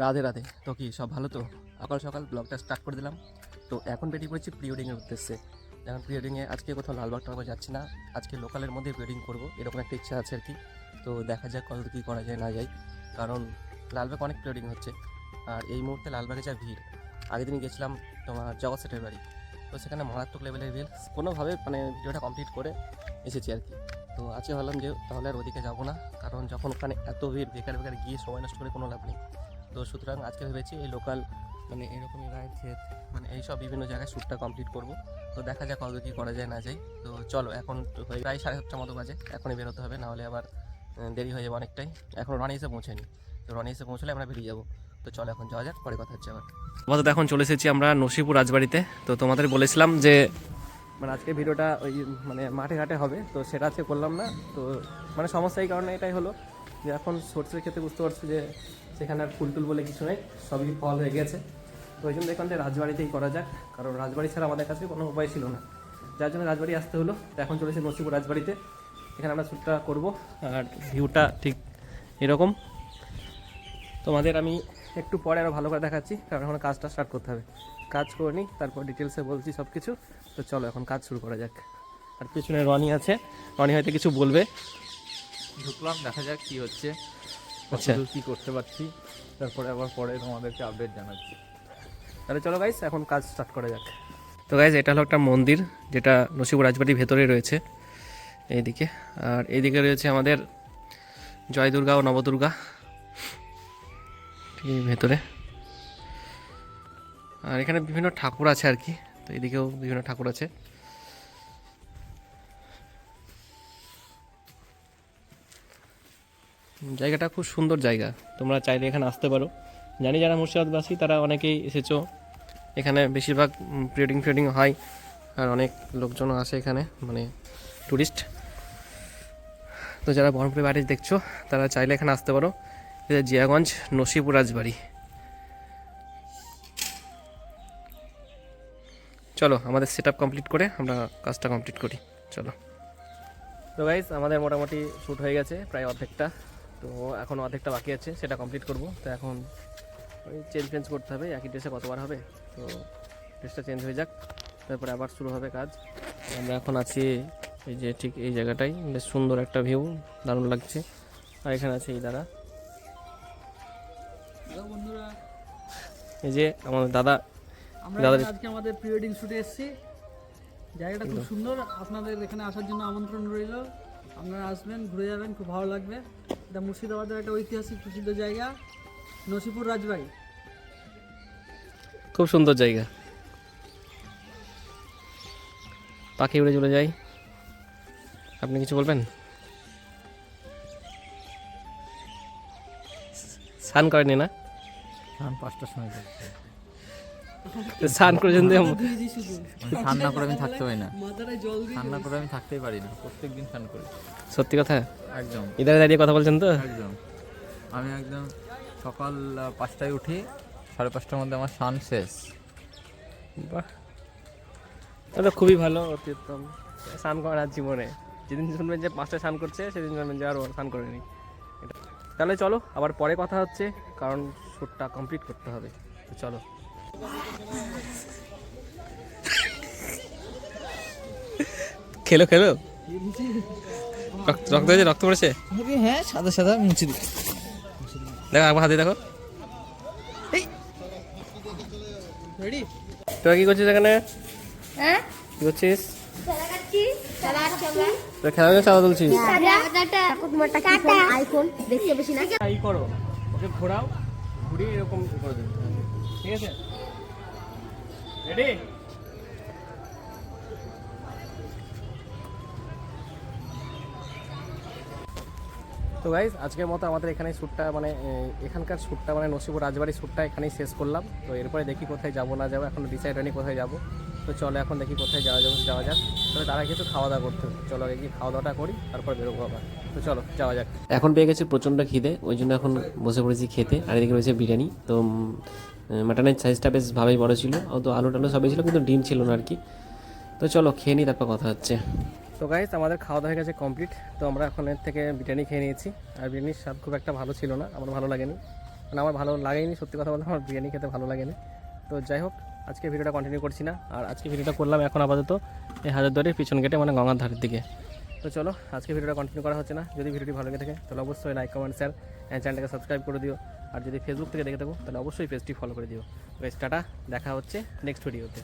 রাধে রাধে। তো কি, সব ভালো তো? সকাল সকাল ব্লগটা স্টার্ট করে দিলাম। তো এখন বেরিয়ে পড়েছি প্রি ওয়েডিংয়ের উদ্দেশ্যে। এখন প্রি ওয়েডিংয়ে আজকে কোথাও লালবাগ টালবাগ যাচ্ছি না। আজকে লোকালের মধ্যে ওয়েডিং করব, এরকম একটা ইচ্ছা আছে আর কি। তো দেখা যাক কত কী করা যায়, না যায়। কারণ লালবাগ অনেক প্রি ওয়েডিং হচ্ছে। আর এই মুহূর্তে লালবাগে যা ভিড়, আগের দিন গেছিলাম তোমার জগৎ সেটের বাড়ি। তো সেখানে মারাত্মক লেভেলের ভিড়। কোনোভাবে মানে ভিডিওটা কমপ্লিট করে এসেছি আর কি। তো আজকে ভাবলাম যে তাহলে আর ওদিকে যাব না। কারণ যখন ওখানে এত ভিড়, বেকার বেকার গিয়ে সময় নষ্ট করে কোনো লাভ নেই। তো সুতরাং আজকে ভেবেছি এই লোকাল মানে এরকমই রায়ের ক্ষেত মানে এইসব বিভিন্ন জায়গায় শ্যুটটা কমপ্লিট করব। তো দেখা যাক কত কী করা যায়, না যায়। তো চলো, এখন প্রায় সাড়ে সাতটার মতো বাজে। এখনই বেরোতে হবে নাহলে আবার দেরি হয়ে যাবে অনেকটাই। এখন রনি এসে পৌঁছায়নি তো রনি এসে পৌঁছলে আমরা বেরিয়ে যাব। তো চলো, এখন যাওয়া যাক, পরে কথা হচ্ছে আবার। আপাতত এখন চলে এসেছি আমরা নসিপুর রাজবাড়িতে। তো তোমাদের বলেছিলাম যে মানে আজকে ভিডিওটা ওই মানে মাঠে ঘাটে হবে। তো সেটা আজকে করলাম না। তো মানে সমস্যা এই কারণে এটাই হলো যে, এখন সর্ষের ক্ষেত্রে বুঝতে পারছি যে সেখানে আর ফুল টুল বলে কিছু নেই, সবই ফল হয়ে গেছে। তো ওই জন্য দেখলাম যে রাজবাড়িতেই করা যাক, কারণ রাজবাড়ি ছাড়া আমাদের কাছে কোনো উপায় ছিল না। যার জন্য রাজবাড়ি আসতে হলো এখন চলেছে নসিপুর রাজবাড়িতে। এখানে আমরা শ্যুটটা করব, আর ভিউটা ঠিক এরকম। তোমাদের আমি একটু পরে আরও ভালো করে দেখাচ্ছি, কারণ এখন কাজটা স্টার্ট করতে হবে। কাজ করে নিই, তারপর ডিটেলসে বলছি সব কিছু তো চলো এখন কাজ শুরু করা যাক। আর পিছনে রনি আছে, রনি হয়তো কিছু বলবে। ঢুকলাম, দেখা যাক কি হচ্ছে। কতদূর কি করতে পারছি তারপরে আবার পরে তোমাদেরকে আপডেট জানাচ্ছি। তাহলে চলো গাইস এখন কাজ স্টার্ট করা যাক। তো গাইস এটা হলো একটা মন্দির যেটা নসিব রাজবাড়ির ভেতরে রয়েছে। এইদিকে আর এইদিকে রয়েছে আমাদের জয় দুর্গা ও নবদুর্গা। ভেতরে। আর এখানে বিভিন্ন ঠাকুর আছে আর কি তো এদিকেও বিভিন্ন ঠাকুর আছে। জায়গাটা খুব সুন্দর জায়গা। তোমরা চাইলে এখানে আসতে পারো। জানি যারা মুর্শিদাবাদবাসী, তারা অনেকেই এসেছ। এখানে বেশিরভাগ প্রিওডিং ফ্রিডিং হয়, আর অনেক লোকজনও আসে এখানে মানে ট্যুরিস্ট তো যারা বহরমপুরের বাড়ি দেখছ, তারা চাইলে এখানে আসতে পারো। এটা জিয়াগঞ্জ নসিপুর রাজবাড়ি। চলো, আমাদের সেট কমপ্লিট করে আমরা কাজটা কমপ্লিট করি। চলো। তো গাইজ আমাদের মোটামুটি শ্যুট হয়ে গেছে, প্রায় অর্ধেকটা। তো এখন অর্ধেকটা বাকি আছে সেটা কমপ্লিট করব। তো এখন ওই চেঞ্জ ফেঞ্জ করতে হবে একই ড্রেসে কতবার হবে তো ড্রেসটা চেঞ্জ হয়ে যাক। তারপরে আবার শুরু হবে কাজ। আমরা এখন আছি এই যে ঠিক এই জায়গাটাই বেশ সুন্দর একটা ভিউ দারুণ লাগছে। আর এখানে আছে এই দাদা। বন্ধুরা। এই যে আমাদের দাদা দাদা- আজকে আমাদের প্রি ওয়েডিং শুটে এসেছি। জায়গাটা খুব সুন্দর। আপনাদের এখানে আসার জন্য আমন্ত্রণ রইল। আপনারা আসবেন ঘুরে যাবেন খুব ভালো লাগবে। এটা মুর্শিদাবাদের একটা ঐতিহাসিক প্রসিদ্ধ জায়গা নসিপুর রাজবাড়ি। খুব সুন্দর জায়গা। পাখি উড়ে চলে যাই আপনি কিছু বলবেন? স্নান করেনি না? স্নান পাঁচটার সময় স্নান দিয়ে ধুয়েছি স্নান না করে আমি থাকতে পারি না। স্নান না করে আমি থাকতেই পারি না। প্রত্যেক দিন স্নান করি। সত্যি কথা? একদম। ইধারে দাঁড়িয়ে কথা বলছেন তো? একদম। আমি একদম সকাল পাঁচটায় উঠি সাড়ে পাঁচটার মধ্যে আমার স্নান শেষ। বাহ। তাহলে খুবই ভালো অতি উত্তম স্নান করার জীবনে। যেদিন শুনবেন যে পাঁচটা স্নান করছে সেদিন জানবেন যে আর স্নান করেনি। তাহলে চলো আবার পরে কথা হচ্ছে কারণ শ্যুটটা কমপ্লিট করতে হবে। তো চলো। খেলো খেলো? রক্ত রক্ত হয়েছে রক্ত পড়েছে? হ্যাঁ সাদা সাদা মুছে দিই দেখো একবার হাতে দেখো। তোরা কি করছিস এখানে? হ্যাঁ? কি করছিস? খেলা তুলছিস আইফোন দেখতে বেশি না? করো। ওকে ঘোরাও ঘুরিয়ে এরকম করে দেবে। ঠিক আছে? রেডি তো গাইজ আজকের মতো আমাদের এখানে শ্যুটটা মানে এখানকার শ্যুটটা মানে নসিপুর রাজবাড়ির শ্যুটটা এখানেই শেষ করলাম। তো এরপরে দেখি কোথায় যাব না যাব এখন ডিসাইড হয়নি কোথায় যাব। তো চলো এখন দেখি কোথায় যাওয়া যাবে যাওয়া যাক। তবে তারা কিছু খাওয়া দাওয়া করতে চলো আগে গিয়ে খাওয়া দাওয়াটা করি তারপর বেরোবো আবার। তো চলো যাওয়া যাক। এখন পেয়ে গেছি প্রচণ্ড খিদে ওই জন্য এখন বসে পড়েছি খেতে। আর এদিকে রয়েছে বিরিয়ানি। তো মাটনের সাইজটা বেশ ভালোই বড় ছিল তো আলু টালু সবই ছিল, কিন্তু ডিম ছিল না আর কি তো চলো, খেয়ে নিই, তারপর কথা হচ্ছে। তো গাইজ আমাদের খাওয়া দাওয়া হয়ে গেছে কমপ্লিট তো আমরা এখন এর থেকে বিরিয়ানি খেয়ে নিয়েছি। আর বিরিয়ানির স্বাদ খুব একটা ভালো ছিল না, আমার ভালো লাগেনি। মানে আমার ভালো লাগেনি, সত্যি কথা বলতে আমার বিরিয়ানি খেতে ভালো লাগেনি। তো যাই হোক, আজকে ভিডিওটা কন্টিনিউ করছি না। আর আজকে ভিডিওটা করলাম এখন আপাতত এই হাজারদুয়ারির পিছন গেটে মানে গঙ্গার ধারের দিকে। তো চলো, আজকে ভিডিওটা কন্টিনিউ করা হচ্ছে না। যদি ভিডিওটি ভালো লেগে থাকে, তাহলে অবশ্যই লাইক কমেন্ট শেয়ার চ্যানেলটাকে সাবস্ক্রাইব করে দিও। আর যদি ফেসবুক থেকে দেখে থাকো, তাহলে অবশ্যই পেজটি ফলো করে দিও। টাটা, দেখা হচ্ছে নেক্সট ভিডিওতে